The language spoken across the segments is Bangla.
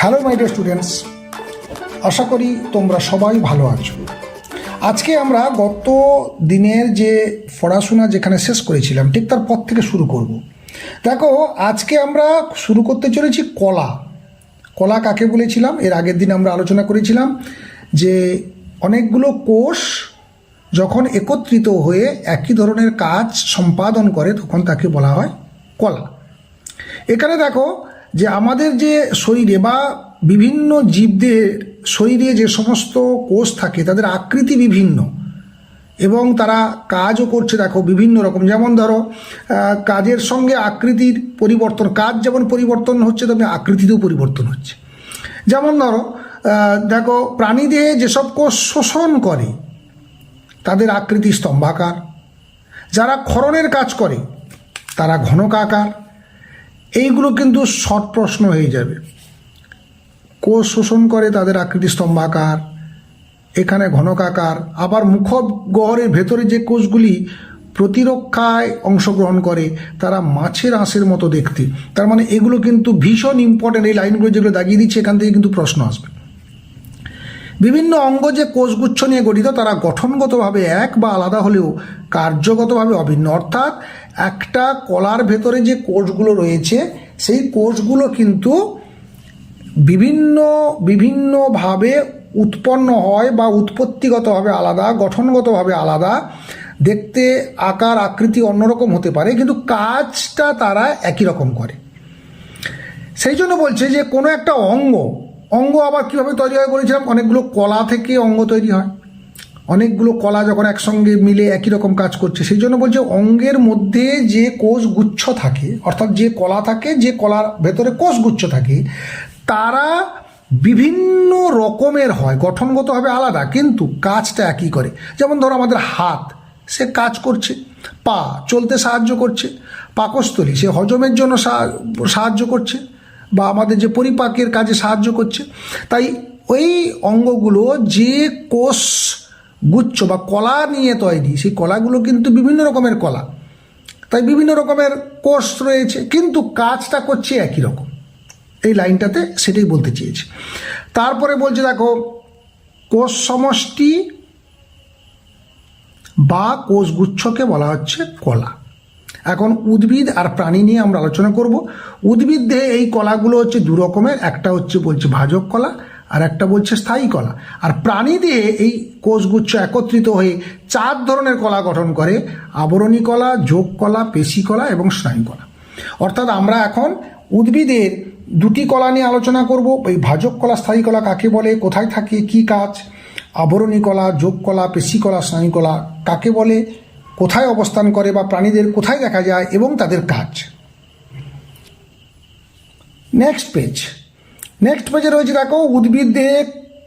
হ্যালো মাই ডিয়ার স্টুডেন্টস আশা করি তোমরা সবাই ভালো আছো। আজকে আমরা গত দিনের যে পড়াশোনা যেখানে শেষ করেছিলাম, ঠিক তার পর থেকে শুরু করব। দেখো, আজকে আমরা শুরু করতে চলেছি কলা। কলা কাকে বলেছিলাম? এর আগের দিন আমরা আলোচনা করেছিলাম যে অনেকগুলো কোষ যখন একত্রিত হয়ে একই ধরনের কাজ সম্পাদন করে, তখন তাকে বলা হয় কলা। এখানে দেখো যে আমাদের যে শরীরে বা বিভিন্ন জীবদের শরীরে যে সমস্ত কোষ থাকে, তাদের আকৃতি বিভিন্ন এবং তারা কাজও করছে, দেখো বিভিন্ন রকম। যেমন ধরো কাজের সঙ্গে আকৃতির পরিবর্তন, কাজ যেমন পরিবর্তন হচ্ছে, তেমনি আকৃতিতেও পরিবর্তন হচ্ছে। যেমন ধরো দেখো, প্রাণীদেহে যেসব কোষ শোষণ করে, তাদের আকৃতি স্তম্ভাকার। যারা ক্ষরণের কাজ করে, তারা ঘনকাকার। এইগুলো কিন্তু শর্ট প্রশ্ন হয়ে যাবে। কোষ শোষণ করে তাদের আকৃতি স্তম্ভাকার, এখানে ঘনকাকার, আবার মুখগহ্বরের ভেতরে যে কোষগুলি প্রতিরক্ষায় অংশগ্রহণ করে, তারা মাছের আঁশের মতো দেখতে। তার মানে এগুলো কিন্তু ভীষণ ইম্পর্টেন্ট এই লাইনগুলো যেগুলো দাগিয়ে দিচ্ছে, এখান থেকে কিন্তু প্রশ্ন আসবে। বিভিন্ন অঙ্গ যে কোষগুচ্ছ নিয়ে গঠিত, তারা গঠনগতভাবে এক বা আলাদা হলেও কার্যগতভাবে অভিন্ন। অর্থাৎ একটা কলার ভেতরে যে কোষগুলো রয়েছে, সেই কোষগুলো কিন্তু বিভিন্ন, বিভিন্নভাবে উৎপন্ন হয় বা উৎপত্তিগতভাবে আলাদা, গঠনগতভাবে আলাদা, দেখতে, আকার, আকৃতি অন্যরকম হতে পারে, কিন্তু কাজটা তারা একই রকম করে। সেই জন্য বলছে যে কোনো একটা অঙ্গ অঙ্গ আবার কীভাবে তৈরি হয় বলেছিলাম? অনেকগুলো কলা থেকে অঙ্গ তৈরি হয়। অনেকগুলো কলা যখন একসঙ্গে মিলে একই রকম কাজ করছে, সেই জন্য বলছে অঙ্গের মধ্যে যে কোষ গুচ্ছ থাকে, অর্থাৎ যে কলা থাকে, যে কলার ভেতরে কোষ গুচ্ছ থাকে, তারা বিভিন্ন রকমের হয়, গঠনগতভাবে আলাদা, কিন্তু কাজটা একই করে। যেমন ধরো আমাদের হাত, সে কাজ করছে, পা চলতে সাহায্য করছে, পাকস্থলী, সে হজমের জন্য সাহায্য করছে, বা আমাদের যে পরিপাকের কাজে সাহায্য করছে। তাই ওই অঙ্গগুলো যে কোষ গুচ্ছ বা কলা নিয়ে তৈরি, সেই কলাগুলো কিন্তু বিভিন্ন রকমের কলা। তাই বিভিন্ন রকমের কোষ রয়েছে, কিন্তু কাজটা করছে একই রকম। এই লাইনটাতে সেটাই বলতে চেয়েছে। তারপরে বলছে, দেখো, কোষ সমষ্টি বা কোষগুচ্ছকে বলা হচ্ছে কলা। এখন উদ্ভিদ আর প্রাণী নিয়ে আমরা আলোচনা করব। উদ্ভিদ দেহে এই কলাগুলো হচ্ছে দু রকমের, একটা হচ্ছে বলছে ভাজক কলা আর একটা বলছে স্থায়ী কলা। আর প্রাণী দিয়ে এই কোষগুচ্ছ একত্রিত হয়ে চার ধরনের কলা গঠন করে, আবরণী কলা, যোগ কলা, পেশি কলা এবং স্নায়ু কলা। অর্থাৎ আমরা এখন উদ্ভিদের দুটি কলা নিয়ে আলোচনা করব। এই ভাজক কলা, স্থায়ী কলা কাকে বলে, কোথায় থাকে, কি কাজ? আবরণী কলা, যোগ কলা, পেশি কলা, স্নায়ু কলা কাকে বলে? কোথায় অবস্থান করে বা প্রাণীদের কোথায় দেখা যায় এবং তাদের কাজ? নেক্সট পেজ নেক্সট পেজে রয়েছে দেখো, উদ্ভিদ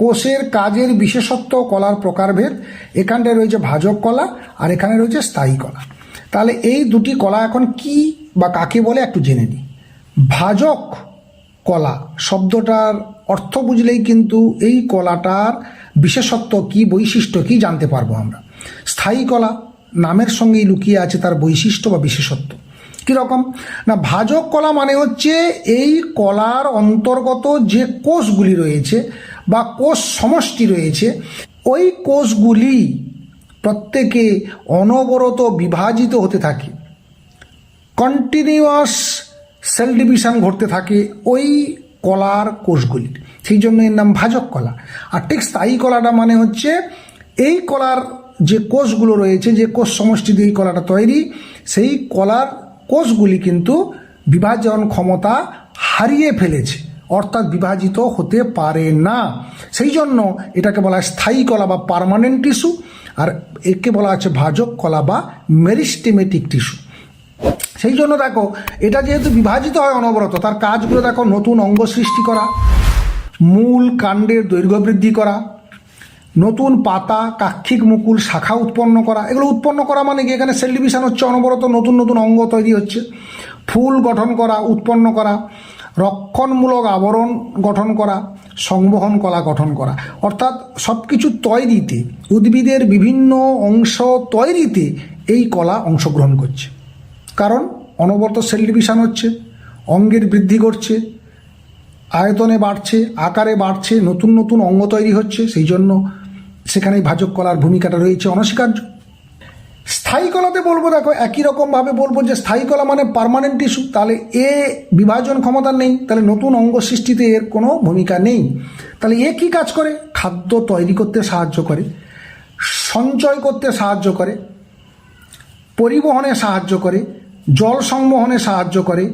কোষের কাজের বিশেষত্ব, কলার প্রকারভেদ। এখানটায় রয়েছে ভাজক কলা, আর এখানে রয়েছে স্থায়ী কলা। তাহলে এই দুটি কলা এখন কি বা কাকে বলে একটু জেনে নিই। ভাজক কলা শব্দটার অর্থ বুঝলেই কিন্তু এই কলাটার বিশেষত্ব কি, বৈশিষ্ট্য কি জানতে পারব আমরা। স্থায়ী কলা, নামের সঙ্গেই লুকিয়ে আছে তার বৈশিষ্ট্য বা বিশেষত্ব। কীরকম? না, ভাজক কলা মানে হচ্ছে এই কলার অন্তর্গত যে কোষগুলি রয়েছে বা কোষ সমষ্টি রয়েছে, ওই কোষগুলি প্রত্যেকে অনবরত বিভাজিত হতে থাকে। কন্টিনিউয়াস সেল ডিভিশন ঘটতে থাকে ওই কলার কোষগুলির। সেই জন্য এর নাম ভাজক কলা। আর ঠিক স্থায়ী কলাটা মানে হচ্ছে এই কলার যে কোষগুলো রয়েছে, যে কোষ সমষ্টি দিয়ে এই কলাটা তৈরি, সেই কলার কোষগুলি কিন্তু বিভাজন ক্ষমতা হারিয়ে ফেলেছে, অর্থাৎ বিভাজিত হতে পারে না। সেই জন্য এটাকে বলা হয় স্থায়ী কলা বা পার্মানেন্ট টিস্যু আর একে বলা আছে ভাজক কলা বা মেরিস্টেমেটিক টিস্যু সেই জন্য দেখো, এটা যেহেতু বিভাজিত হয় অনবরত, তার কাজগুলো দেখো নতুন অঙ্গ সৃষ্টি করা, মূল কাণ্ডের দৈর্ঘ্য বৃদ্ধি করা নতুন পাতা, কাক্ষিক মুকুল, শাখা উৎপন্ন করা, এগুলো উৎপন্ন করা মানে কি? এখানে সেল ডিভিশন হচ্ছে, অনবরত নতুন নতুন অঙ্গ তৈরি হচ্ছে। ফুল গঠন করা, উৎপন্ন করা, রক্ষণমূলক আবরণ গঠন করা, সংবহন কলা গঠন করা। অর্থাৎ সব কিছু তৈরিতে, উদ্ভিদের বিভিন্ন অংশ তৈরিতে এই কলা অংশগ্রহণ করছে। কারণ অনবরত সেল ডিভিশন হচ্ছে, অঙ্গের বৃদ্ধি ঘটছে, আয়তনে বাড়ছে, আকারে বাড়ছে, নতুন নতুন অঙ্গ তৈরি হচ্ছে, সেই জন্য সেখানেই ভাজক কলার ভূমিকাটা রয়েছে অনস্বীকার্য। স্থায়ী কলাতে বলব দেখো, একই রকমভাবে বলব যে স্থায়ী কলা মানে পার্মানেন্ট টিস্যু তাহলে এ বিভাজন ক্ষমতা নেই, তাহলে নতুন অঙ্গ সৃষ্টিতে এর কোনো ভূমিকা নেই। তাহলে এ কী কাজ করে? খাদ্য তৈরি করতে সাহায্য করে, সঞ্চয় করতে সাহায্য করে, পরিবহনে সাহায্য করে, জল সংবহনে সাহায্য করে,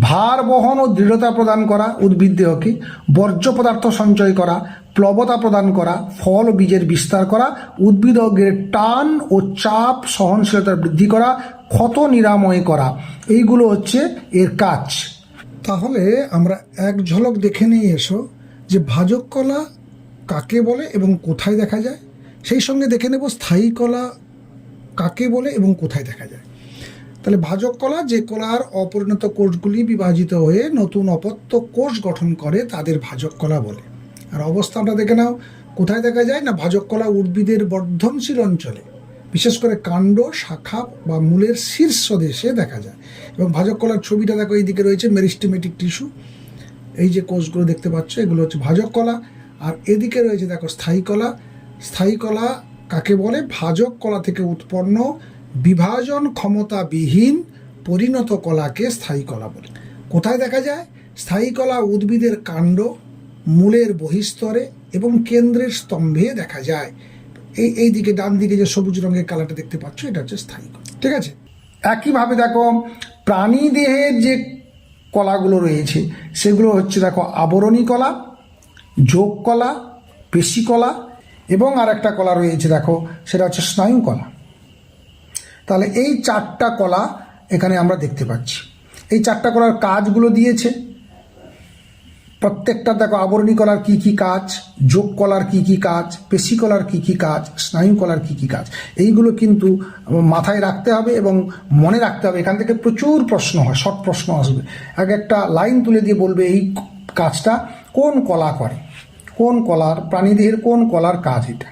ভার বহন ও দৃঢ়তা প্রদান করা উদ্ভিদ দেহকে, বর্জ্য পদার্থ সঞ্চয় করা প্লবতা প্রদান করা, ফল ও বীজের বিস্তার করা উদ্ভিদকের টান ও চাপ সহনশীলতা বৃদ্ধি করা, ক্ষত নিরাময় করা। এইগুলো হচ্ছে এর কাজ। তাহলে আমরা এক ঝলক দেখে নিয়ে এসো যে ভাজক কলা কাকে বলে এবং কোথায় দেখা যায়। সেই সঙ্গে দেখে নেব স্থায়ী কলা কাকে বলে এবং কোথায় দেখা যায়। তাহলে ভাজক কলা যে কলার অপরিণত কোষগুলি বিভাজিত হয়ে নতুন অপত্য কোষ গঠন করে, তাদের ভাজক কলা বলে। আর অবস্থানটা দেখে নাও। কোথায় দেখা যায় না ভাজক কলা উদ্ভিদের বর্ধনশীল অঞ্চলে? বিশেষ করে কাণ্ড, শাখা বা মূলের শীর্ষ দেশে দেখা যায়। এবং ভাজক কলার ছবিটা দেখো, এইদিকে রয়েছে মেরিস্টেমেটিক টিস্যু। এই যে কোষগুলো দেখতে পাচ্ছ, এগুলো হচ্ছে ভাজক কলা আর এদিকে রয়েছে দেখো স্থায়ী কলা। স্থায়ী কলা কাকে বলে? ভাজক কলা থেকে উৎপন্ন বিভাজন ক্ষমতাবিহীন পরিণত কলাকে স্থায়ী কলা বলে। কোথায় দেখা যায়? স্থায়ী কলা উদ্ভিদের কাণ্ড মূলের বহিস্তরে এবং কেন্দ্রের স্তম্ভে দেখা যায়। এই এই দিকে, ডান দিকে যে সবুজ রঙের কালারটা দেখতে পাচ্ছ, এটা হচ্ছে স্থায়ী কলা ঠিক আছে? একইভাবে দেখো, প্রাণী দেহের যে কলাগুলো রয়েছে, সেগুলো হচ্ছে দেখো আবরণী কলা, যোগ কলা, পেশি কলা এবং আর একটা কলা রয়েছে দেখো, সেটা হচ্ছে স্নায়ু কলা। তাহলে এই চারটা কলা এখানে আমরা দেখতে পাচ্ছি। এই চারটা কলার কাজগুলো দিয়েছে। প্রত্যেকটা দেখো আবরণী কলার কি কি কাজ, যোগ কলার কি কি কাজ, পেশি কলার কি কি কাজ, স্নায়ু কলার কি কি কাজ, এইগুলো কিন্তু মাথায় রাখতে হবে এবং মনে রাখতে হবে। এখান থেকে প্রচুর প্রশ্ন হয় শর্ট প্রশ্ন আসবে। এক একটা লাইন তুলে দিয়ে বলবে এই কাজটা কোন কলা করে? কোন কলার প্রাণীদেহের কোন কলার কাজ এটা?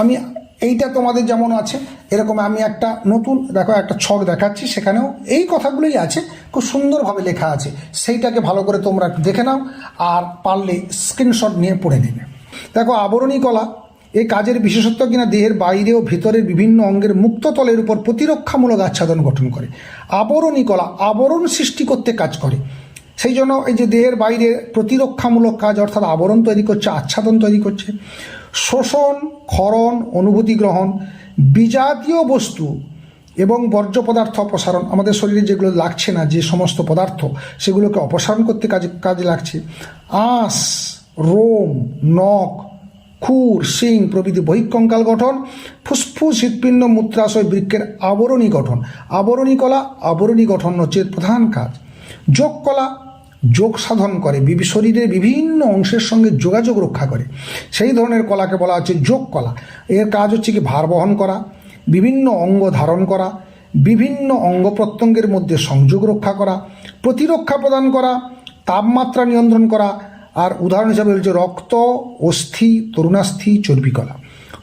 আমি, এইটা তোমাদের যেমন আছে এরকম আমি একটা নতুন, দেখো একটা ছক দেখাচ্ছি, সেখানেও এই কথাগুলোই আছে, খুব সুন্দরভাবে লেখা আছে। সেইটাকে ভালো করে তোমরা দেখে নাও আর পারলে স্ক্রিনশট নিয়ে পড়ে নেবে। দেখো, আবরণী কলা এই কাজের বিশেষত্ব কিনা দেহের বাইরে ও ভেতরের বিভিন্ন অঙ্গের মুক্ত তলের উপর প্রতিরক্ষামূলক আচ্ছাদন গঠন করে। আবরণী কলা, আবরণ সৃষ্টি করতে কাজ করে। সেই জন্য এই যে দেহের বাইরে প্রতিরক্ষামূলক কাজ, অর্থাৎ আবরণ তৈরি করছে, আচ্ছাদন তৈরি করছে। শোষণ, ক্ষরণ, অনুভূতি গ্রহণ বিজাতীয় বস্তু এবং বর্জ্য পদার্থ অপসারণ, আমাদের শরীরে যেগুলো লাগছে না, যে সমস্ত পদার্থ, সেগুলোকে অপসারণ করতে কাজে কাজে লাগছে। আঁশ, রোম, নখ, খুর, শিং প্রভৃতি বহিঃকঙ্কাল গঠন, ফুসফুস, হৃৎপিণ্ড, মূত্রাশয়, বৃক্ষের আবরণী গঠন। আবরণী কলা, আবরণী গঠন হচ্ছে প্রধান কাজ। যোগ কলা যোগ সাধন করে শরীরের বিভিন্ন অংশের সঙ্গে যোগাযোগ রক্ষা করে। সেই ধরনের কলাকে বলা হচ্ছে যোগ কলা। এর কাজ হচ্ছে কি? ভার বহন করা, বিভিন্ন অঙ্গ ধারণ করা, বিভিন্ন অঙ্গ প্রত্যঙ্গের মধ্যে সংযোগ রক্ষা করা, প্রতিরক্ষা প্রদান করা, তাপমাত্রা নিয়ন্ত্রণ করা, আর উদাহরণ হিসাবে হচ্ছে রক্ত, অস্থি, তরুণাস্থি চর্বিকলা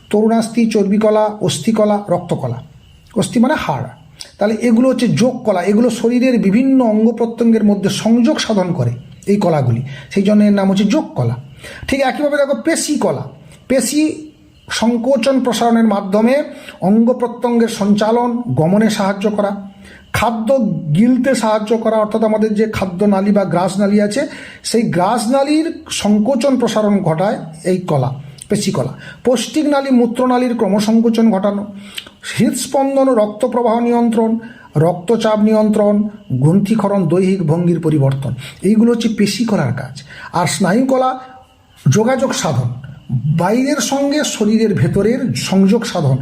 তরুণাস্থি চর্বিকলা অস্থিকলা রক্তকলা অস্থি মানে হাড়। তাহলে এগুলো হচ্ছে যোগ কলা। এগুলো শরীরের বিভিন্ন অঙ্গ প্রত্যঙ্গের মধ্যে সংযোগ সাধন করে এই কলাগুলি। সেই জন্য এর নাম হচ্ছে যোগ কলা। ঠিক একইভাবে দেখো পেশি কলা। পেশি সংকোচন প্রসারণের মাধ্যমে অঙ্গ প্রত্যঙ্গের সঞ্চালন, গমনে সাহায্য করা, খাদ্য গিলতে সাহায্য করা, অর্থাৎ আমাদের যে খাদ্য নালী বা গ্রাস নালী আছে, সেই গ্রাস নালীর সংকোচন প্রসারণ ঘটায় এই কলা। পেশিকলা। পৌষ্টিক নালী, মূত্রনালীর ক্রমসংকোচন ঘটানো হৃদস্পন্দন রক্ত প্রবাহ নিয়ন্ত্রণ, রক্তচাপ নিয়ন্ত্রণ, গ্রন্থিক্ষরণ, দৈহিক ভঙ্গির পরিবর্তন। এইগুলো হচ্ছে পেশিকলার কাজ। আর স্নায়ুকলা, যোগাযোগ সাধন। বাইরের সঙ্গে শরীরের ভেতরের সংযোগ সাধন।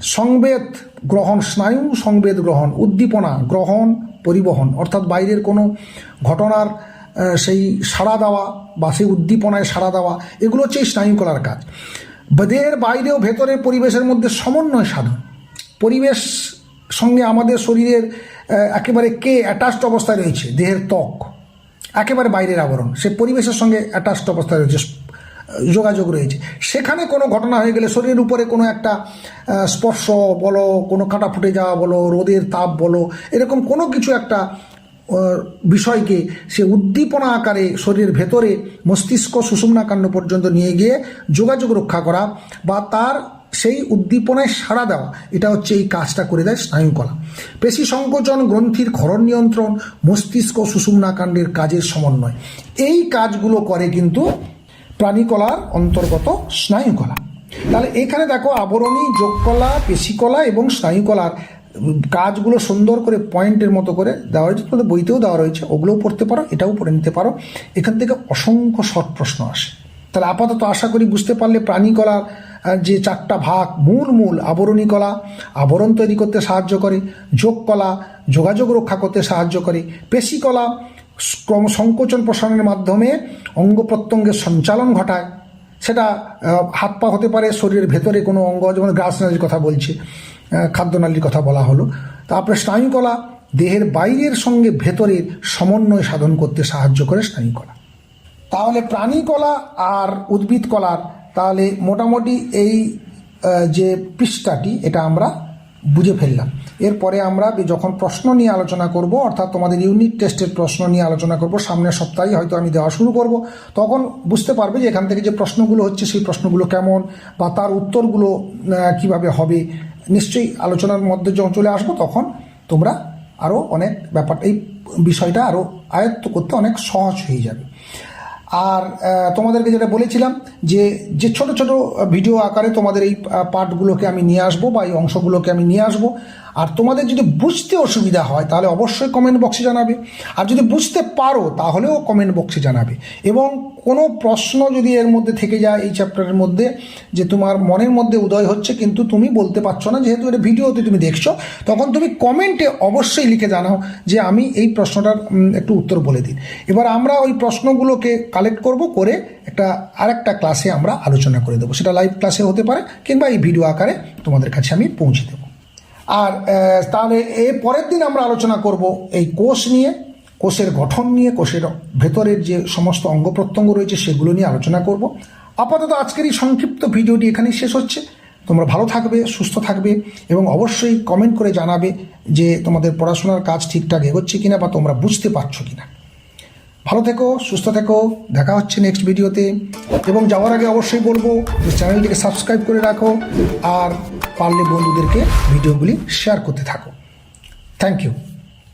সংবেদ গ্রহণ স্নায়ু, সংবেদ গ্রহণ উদ্দীপনা, গ্রহণ, পরিবহন। অর্থাৎ বাইরের কোনো ঘটনার সেই সাড়া দেওয়া বা সেই উদ্দীপনায় সাড়া দেওয়া, এগুলো হচ্ছে স্নায়ুকলার কাজ। দেহের বাইরেও ও ভেতরের পরিবেশের মধ্যে সমন্বয় সাধন। পরিবেশ সঙ্গে আমাদের শরীরের একেবারে কে অ্যাটাচড অবস্থায় রয়েছে, দেহের ত্বক, একেবারে বাইরের আবরণ, সে পরিবেশের সঙ্গে অ্যাটাচড অবস্থায় রয়েছে যোগাযোগ রয়েছে। সেখানে কোনো ঘটনা হয়ে গেলে শরীরের উপরে কোনো একটা স্পর্শ বলো, কোনো কাঁটা ফুটে যাওয়া বলো, রোদের তাপ বলো, এরকম কোনো কিছু একটা বিষয়কে সে উদ্দীপনা আকারে শরীরের ভেতরে মস্তিষ্ক সুষুম্নাকাণ্ড পর্যন্ত নিয়ে গিয়ে যোগাযোগ রক্ষা করা বা তার সেই উদ্দীপনায় সাড়া দেওয়া, এটা হচ্ছে এই কাজটা করে দেয় স্নায়ুকলা পেশি সংকোচন, গ্রন্থির ক্ষরণ নিয়ন্ত্রণ, মস্তিষ্ক সুষুম্নাকাণ্ডের কাজের সমন্বয়। এই কাজগুলো করে কিন্তু প্রাণীকলার অন্তর্গত স্নায়ুকলা। তাহলে এখানে দেখো আবরণী যোগকলা, পেশিকলা এবং স্নায়ুকলার কাজগুলো সুন্দর করে পয়েন্টের মতো করে দেওয়া হয়েছে তোমাদের বইতেও দেওয়া রয়েছে, ওগুলোও পড়তে পারো, এটাও পড়ে নিতে পারো। এখান থেকে অসংখ্য শর্ট প্রশ্ন আসে। তাহলে আপাতত আশা করি বুঝতে পারলে প্রাণীকলার যে চারটা ভাগ, মূল মূল আবরণী কলা, আবরণ তৈরি করতে সাহায্য করে, যোগ কলা, যোগাযোগ রক্ষা করতে সাহায্য করে পেশিকলা ক্রম সংকোচন প্রসারণের মাধ্যমে অঙ্গ প্রত্যঙ্গের সঞ্চালন ঘটায়। সেটা হাত পা হতে পারে, শরীরের ভেতরে কোনো অঙ্গ, যেমন গ্রাস কথা বলছে। খাদ্যনালীর কথা বলা হলো। তারপরে স্নায়ুকলা দেহের বাইরের সঙ্গে ভেতরের সমন্বয় সাধন করতে সাহায্য করে স্নায়ুকলা। তাহলে প্রাণী কলা আর উদ্ভিদ কলার তাহলে মোটামুটি এই যে পৃষ্ঠাটি, এটা আমরা বুঝে ফেললাম। এরপরে আমরা যখন প্রশ্ন নিয়ে আলোচনা করব, অর্থাৎ তোমাদের ইউনিট টেস্টের প্রশ্ন নিয়ে আলোচনা করব, সামনের সপ্তাহে হয়তো আমি দেওয়া শুরু করব, তখন বুঝতে পারবে যে এখান থেকে যে প্রশ্নগুলো হচ্ছে সেই প্রশ্নগুলো কেমন বা তার উত্তরগুলো কীভাবে হবে। নিশ্চয়ই আলোচনার মধ্যে যখন চলে আসব, তখন তোমরা আরও অনেক ব্যাপার এই বিষয়টা আরও আয়ত্ত করতে অনেক সহজ হয়ে যাবে। আর তোমাদেরকে যেটা বলেছিলাম যে যে ছোট ছোট ভিডিও আকারে তোমাদের এই পার্টগুলোকে আমি নিয়ে আসব বা এই অংশগুলোকে আমি নিয়ে আসব। আর তোমাদের যদি বুঝতে অসুবিধা হয়, তাহলে অবশ্যই কমেন্ট বক্সে জানাবে। আর যদি বুঝতে পারো, তাহলেও কমেন্ট বক্সে জানাবে। এবং কোনো প্রশ্ন যদি এর মধ্যে থেকে যায়, এই চ্যাপ্টারের মধ্যে, যে তোমার মনের মধ্যে উদয় হচ্ছে, কিন্তু তুমি বলতে পারছ না, যেহেতু এটা ভিডিওতে তুমি দেখছ, তখন তুমি কমেন্টে অবশ্যই লিখে জানাও যে আমি এই প্রশ্নটার একটু উত্তর বলে দিন এবার আমরা ওই প্রশ্নগুলোকে কালেক্ট করব করে একটা, আরেকটা ক্লাসে আমরা আলোচনা করে দেবো। সেটা লাইভ ক্লাসে হতে পারে, কিংবা এই ভিডিও আকারে তোমাদের কাছে আমি পৌঁছে দেবো। আর তাহলে এর পরের দিন আমরা আলোচনা করব এই কোষ নিয়ে, কোষের গঠন নিয়ে, কোষের ভেতরের যে সমস্ত অঙ্গ প্রত্যঙ্গ রয়েছে সেগুলো নিয়ে আলোচনা করব। আপাতত আজকের এই সংক্ষিপ্ত ভিডিওটি এখানেই শেষ হচ্ছে। তোমরা ভালো থাকবে, সুস্থ থাকবে এবং অবশ্যই কমেন্ট করে জানাবে যে তোমাদের পড়াশোনার কাজ ঠিকঠাক এগোচ্ছে কিনা বা তোমরা বুঝতে পারছ কিনা। ভালো থেকো, সুস্থ থেকো, দেখা হচ্ছে নেক্সট ভিডিওতে এবং যাওয়ার আগে অবশ্যই বলব যে চ্যানেলটিকে সাবস্ক্রাইব করে রাখো আর পারলে বন্ধুদেরকে ভিডিওগুলি শেয়ার করতে থাকো। Thank you